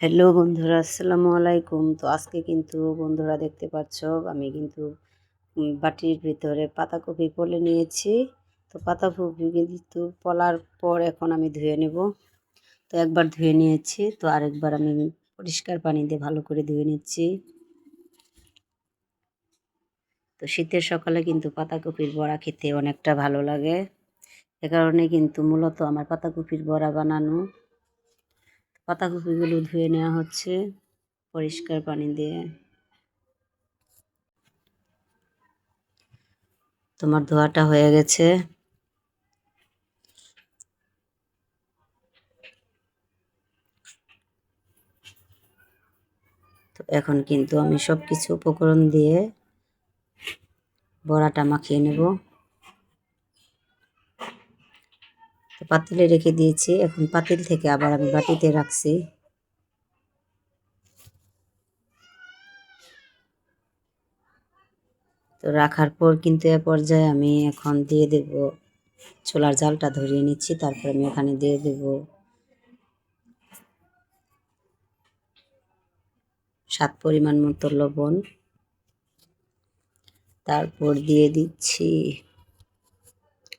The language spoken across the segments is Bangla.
হ্যালো বন্ধুরা, আসসালামু আলাইকুম। তো আজকে কিন্তু বন্ধুরা দেখতে পাচ্ছ, আমি কিন্তু বাটির ভিতরে পাতাকপি পলে নিয়েছি। তো পাতাকপি কিন্তু পলার পর এখন আমি ধুয়ে নেব। তো একবার ধুয়ে নিয়েছি, তো আরেকবার আমি পরিষ্কার পানি দিয়ে ভালো করে ধুয়ে নিচ্ছি। তো শীতের সকালে কিন্তু পাতাকপির বড়া খেতে অনেকটা ভালো লাগে। এ কারণে কিন্তু মূলত আমার পাতাকপির বড়া বানানো পাতাকপিগুলো ধুয়ে নেওয়া হচ্ছে পরিষ্কার পানি দিয়ে। তোমার ধোয়াটা হয়ে গেছে। তো এখন কিন্তু আমি সব কিছু উপকরণ দিয়ে বড়াটা মাখিয়ে নেব তো পাতিলে রেখে দিয়েছি। এখন পাতিল থেকে আবার আমি বাটিতে রাখছি। তো রাখার পর কিন্তু এ পর্যায়ে আমি এখন দিয়ে দেব ছোলার জালটা ধরিয়ে নিচ্ছি, তারপর আমি এখানে দিয়ে দেব সাত পরিমাণ মতো লবণ। তারপর দিয়ে দিচ্ছি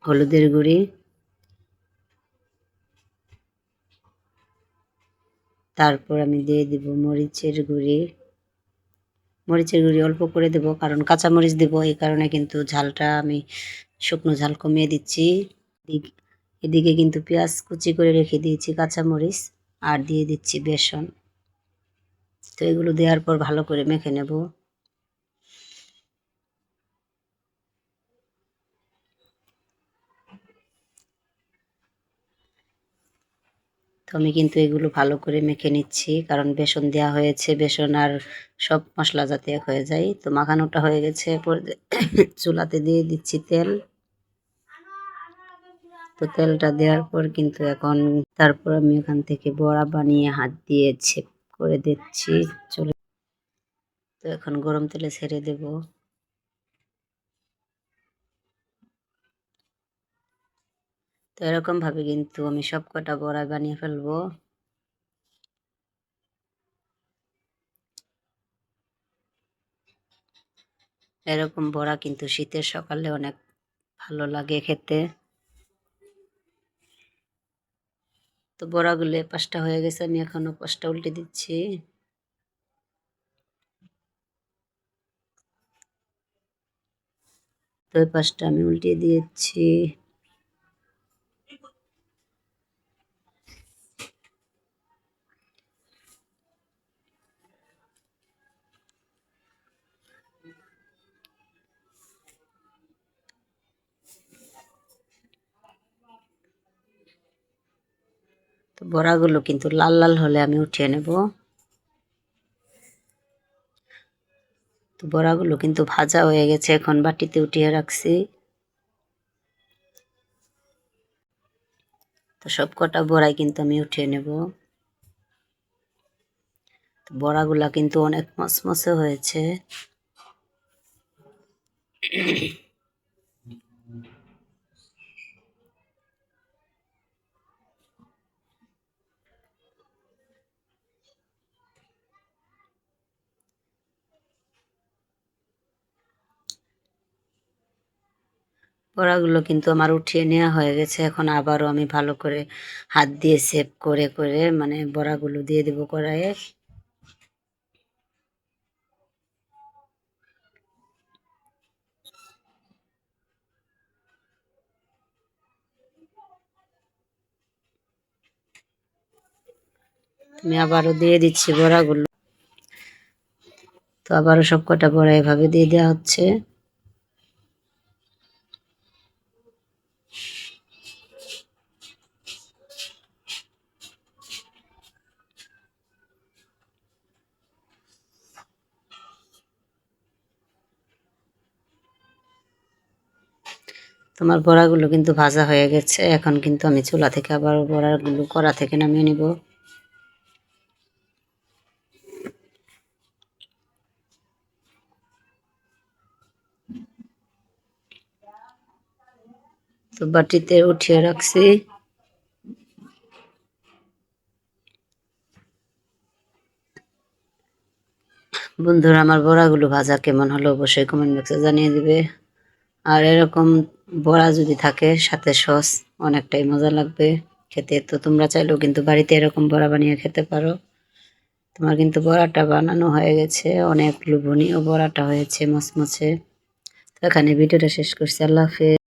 হলুদের গুঁড়ি। তারপর আমি দিয়ে দিব মরিচের গুঁড়ি। মরিচের গুঁড়ি অল্প করে দেব, কারণ কাঁচা মরিচ দেবো, এই কারণে কিন্তু ঝালটা আমি শুকনো ঝাল কমিয়ে দিচ্ছি। এদিক- কিন্তু পেঁয়াজ কুচি করে রেখে দিয়েছি কাঁচা মরিচ আর দিয়ে দিচ্ছি বেসন। তো এগুলো দেওয়ার পর ভালো করে মেখে নেব। তো আমি কিন্তু এগুলো ভালো করে মেখে নিচ্ছি। কারণ বেসন দেওয়া হয়েছে, বেসন আর সব মশলা এক হয়ে যায়। তো মাখানোটা হয়ে গেছে চুলাতে দিয়ে দিচ্ছি তেল। তো তেলটা দেওয়ার পর কিন্তু এখন তারপর আমি এখান থেকে বড়া বানিয়ে হাত দিয়ে ছেপ করে দিচ্ছি। চলে তো এখন গরম তেলে ছেড়ে দেব। তো এরকমভাবে কিন্তু আমি সব কটা বড়া বানিয়ে ফেলব। এরকম বড়া কিন্তু শীতের সকালে অনেক ভালো লাগে খেতে। তো বড়াগুলো এ পাশটা হয়ে গেছে, আমি এখনও পাঁচটা উল্টে দিচ্ছি। তো পাশটা আমি উল্টে দিয়েছি। তো বড়াগুলো কিন্তু লাল লাল হলে আমি উঠিয়ে নেব। তো বড়াগুলো কিন্তু ভাজা হয়ে গেছে, এখন বাটিতে উঠিয়ে রাখছি। তো সব কটা বড়াই কিন্তু আমি উঠিয়ে নেব। তো বড়াগুলা কিন্তু অনেক মসমসে হয়েছে। বড়াগুলো কিন্তু আমার উঠিয়ে নেওয়া হয়ে গেছে। এখন আবারও আমি ভালো করে হাত দিয়ে সেভ করে করে মানে বড়াগুলো দিয়ে দেবো কড়াইয়ে। আমি আবারও দিয়ে দিচ্ছি বড়াগুলো। তো আবারও সব কটা বড়া এভাবে দিয়ে দেওয়া হচ্ছে। তোমার বড়াগুলো কিন্তু ভাজা হয়ে গেছে। এখন কিন্তু আমি চুলা থেকে আবার বড়াগুলো কড়া থেকে নামিয়ে নিব। তো বাটিতে উঠিয়ে রাখছি। বন্ধুরা, আমার বড়াগুলো ভাজা কেমন হলো অবশ্যই কমেন্ট বক্সে জানিয়ে দিবে। আর এরকম বড়া যদি থাকে, সাথে সস, অনেকটাই মজা লাগবে খেতে। তো তোমরা চাইলেও কিন্তু বাড়িতে এরকম বড়া বানিয়ে খেতে পারো। তোমার কিন্তু বড়াটা বানানো হয়ে গেছে, অনেক লোভনীয় বড়াটা হয়েছে মচমচে। তো এখানে ভিডিওটা শেষ করছি। আল্লাহ হাফেজ।